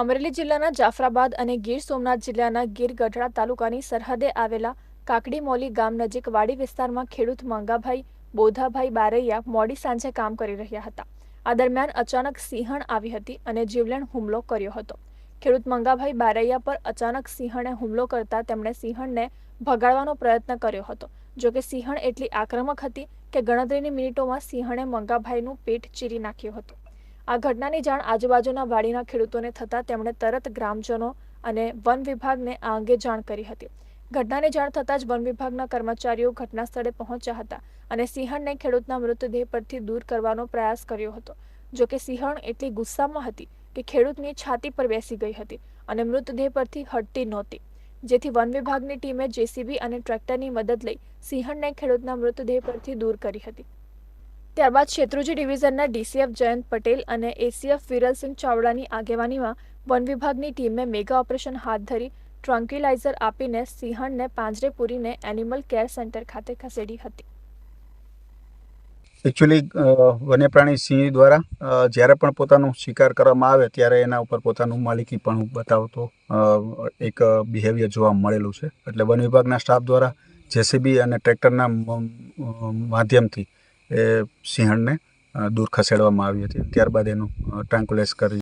અમરેલી જિલ્લાના જાફરાબાદ અને ગીર સોમનાથ જિલ્લાના ગીર ગઢડા તાલુકાની સરહદે આવેલા કાકડીમોલી ગામ નજીક વાડી વિસ્તારમાં ખેડૂત મંગાભાઈ, બોધાભાઈ બારૈયા મોડી સાંજે કામ કરી રહ્યા હતા. આ દરમિયાન અચાનક સિંહણ આવી હતી અને જીવલેણ હુમલો કર્યો હતો. ખેડૂત મંગાભાઈ બારૈયા પર અચાનક સિંહણે હુમલો કરતા તેમણે સિંહણને ભગાડવાનો પ્રયત્ન કર્યો હતો. જો કે સિંહણ એટલી આક્રમક હતી કે ગણતરીની મિનિટોમાં સિંહણે મંગાભાઈનું પેટ ચીરી નાખ્યું હતું. આ ઘટનાની જાણ આજુબાજુના વાડીના ખેડૂતોને થતાં તેમણે તરત ગ્રામજનો અને વન વિભાગને આ અંગે જાણ કરી હતી. ઘટનાની જાણ થતાં જ વન વિભાગના કર્મચારીઓ ઘટના સ્થળે પહોંચ્યા હતા અને સિંહણને ખેડૂતના મૃતદેહ પરથી દૂર કરવાનો પ્રયાસ કર્યો હતો. જો કે સિંહણ એટલી ગુસ્સામાં હતી કે ખેડૂતની છાતી પર બેસી ગઈ હતી અને મૃતદેહ પરથી હટતી નહોતી. જેથી વન વિભાગની ટીમે જેસીબી અને ટ્રેક્ટરની મદદ લઈ સિંહણને ખેડૂતના મૃતદેહ પરથી દૂર કરી હતી. ત્યારબાદ શેત્રુજી ડિવિઝનના ડીસીએફ જયંત પટેલ અને એસીએફ વિરલસિંહ ચાવડાની આગેવાનીમાં વન વિભાગની ટીમે મેગા ઓપરેશન હાથ ધરી ટ્રાન્ક્યુલાઇઝર આપીને સિંહણને પાંજરે પૂરીને એનિમલ કેર સેન્ટર ખાતે ખસેડી હતી. એકચ્યુઅલી વન્યપ્રાણી સિંહ દ્વારા જ્યારે પણ પોતાનો શિકાર કરવામાં આવે ત્યારે એના ઉપર પોતાનું માલિકી પણ બતાવતો એક બિહેવિયર જોવા મળેલું છે. એટલે વન વિભાગના સ્ટાફ દ્વારા, જેસીબી અને ટ્રેક્ટરના માધ્યમથી એ સિંહણને દૂર ખસેડવામાં આવી હતી. ત્યારબાદ એનું ટ્રાન્કુલેસ કરી